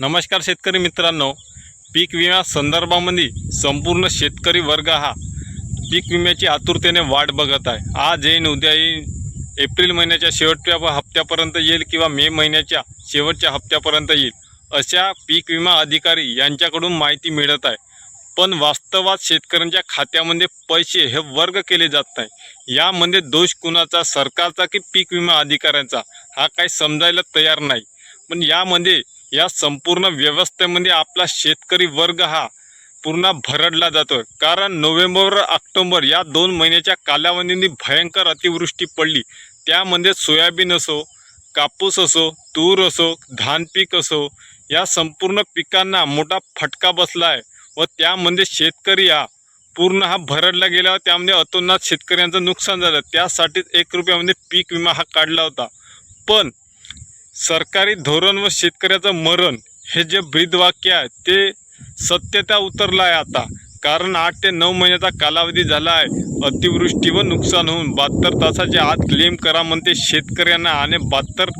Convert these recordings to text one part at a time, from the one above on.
नमस्कार शेतकरी मित्रांनो. पीक विमा संदर्भामध्ये संपूर्ण शेतकरी वर्ग हा पीक विम्याची आतुरतेने वाट बघत आहे. आज येईन उद्या येईन. एप्रिल महिन्याच्या शेवटच्या हप्त्यापर्यंत येईल किंवा मे महिन्याच्या शेवटच्या हप्त्यापर्यंत येईल अशा पीक विमा अधिकारी यांच्याकडून माहिती मिळत आहे. पण वास्तवात शेतकऱ्यांच्या खात्यामध्ये पैसे हे वर्ग केले जात नाही. यामध्ये दोष कुणाचा सरकारचा की पीक विमा अधिकाऱ्यांचा हा काही समजायला तयार नाही. पण यामध्ये या संपूर्ण व्यवस्थेमध्ये आपला शेतकरी वर्ग हा पूर्ण भरडला जातो. कारण नोव्हेंबर ऑक्टोंबर या दोन महिन्याच्या कालावधीने भयंकर अतिवृष्टी पडली. त्यामध्ये सोयाबीन असो कापूस असो तूर असो धान पीक असो या संपूर्ण पिकांना मोठा फटका बसला आहे व त्यामध्ये शेतकरी हा पूर्ण हा भरडला गेला त्यामध्ये अतोनात शेतकऱ्यांचं नुकसान झालं. त्यासाठीच एक रुपयामध्ये पीक विमा हा काढला होता. पण सरकारी धोरण व शेतकऱ्याचं मरण हे जे ब्रीदवाक्य आहे ते सत्यता उतरलं आहे आता. कारण आठ ते नऊ महिन्याचा कालावधी झाला आहे अतिवृष्टी व नुकसान होऊन बहात्तर तासाच्या आत क्लेम करा म्हणते शेतकऱ्यांना आणि बहात्तर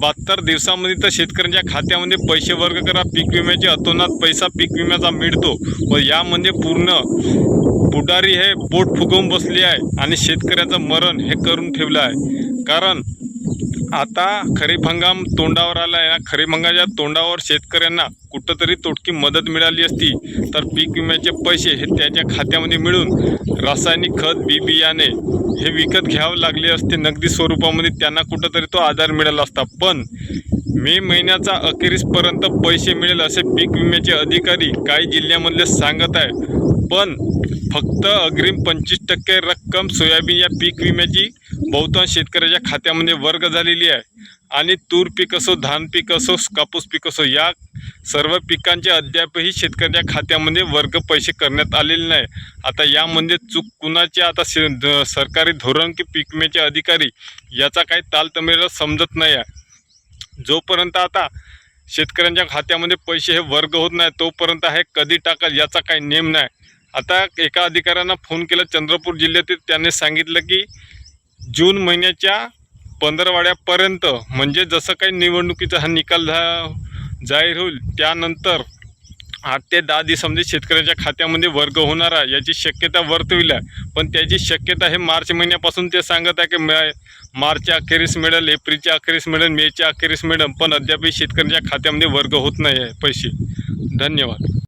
बहात्तर दिवसामध्ये तर शेतकऱ्यांच्या खात्यामध्ये पैसे वर्ग करा पीक विम्याचे अतोनात पैसा पीक विम्याचा मिळतो व यामध्ये पूर्ण पुढारी हे बोट फुगवून बसली आहे आणि शेतकऱ्याचं मरण हे करून ठेवलं आहे. कारण आता खरीप हंगाम तोंडावर आला आहे खरीप हंगामाच्या तोंडावर शेतकऱ्यांना कुठंतरी तोटकी मदत मिळाली असती तर पीक विम्याचे पैसे हे त्याच्या खात्यामध्ये मिळून रासायनिक खत बी बियाणे हे विकत घ्यावं लागले असते. नगदी स्वरूपामध्ये त्यांना कुठंतरी तो आधार मिळाला असता. पण मे महिन्याचा अखेरीसपर्यंत पैसे मिळेल असे पीक विम्याचे अधिकारी काही जिल्ह्यामधले सांगत आहे पण फक्त अग्रिम पंचवीस टक्के रक्कम सोयाबीन या पीक विम्याची बहुतांश शेतकऱ्याच्या खात्यामध्ये वर्ग झालेली आहे. आणि तूर पीक असो धान पीक असो कापूस पीक असो या सर्व पिकांचे अद्यापही शेतकऱ्याच्या खात्यामध्ये वर्ग पैसे करण्यात आलेले नाही. आता यामध्ये चूक कुणाचे? आता शे सरकारी धोरण की पीक विम्याचे अधिकारी याचा काही तालतमेला समजत नाही आहे. जोपर्यंत आता शेतकऱ्यांच्या खात्यामध्ये पैसे हे वर्ग होत नाही तोपर्यंत हे कधी टाकाल याचा काही नेम नाही. आता एका अधिकाऱ्यांना फोन केला चंद्रपूर जिल्ह्यातील त्याने सांगितलं की जून महिन्याच्या पंधरवाड्यापर्यंत म्हणजे जसं काही निवडणुकीचा हा निकाल झा जाहीर होईल त्यानंतर आठ ते दहा दिवसामध्ये म्हणजे शेतकऱ्याच्या खात्यामध्ये वर्ग होणार आहे याची शक्यता वर्तविली आहे. पण त्याची शक्यता हे मार्च महिन्यापासून ते सांगत आहे की मा- मार्चच्या अखेरीस मिळेल एप्रिलच्या अखेरीस मिळेल मेच्या अखेरीस मिळेल पण अद्यापही शेतकऱ्यांच्या खात्यामध्ये वर्ग होत नाही आहे पैसे. धन्यवाद.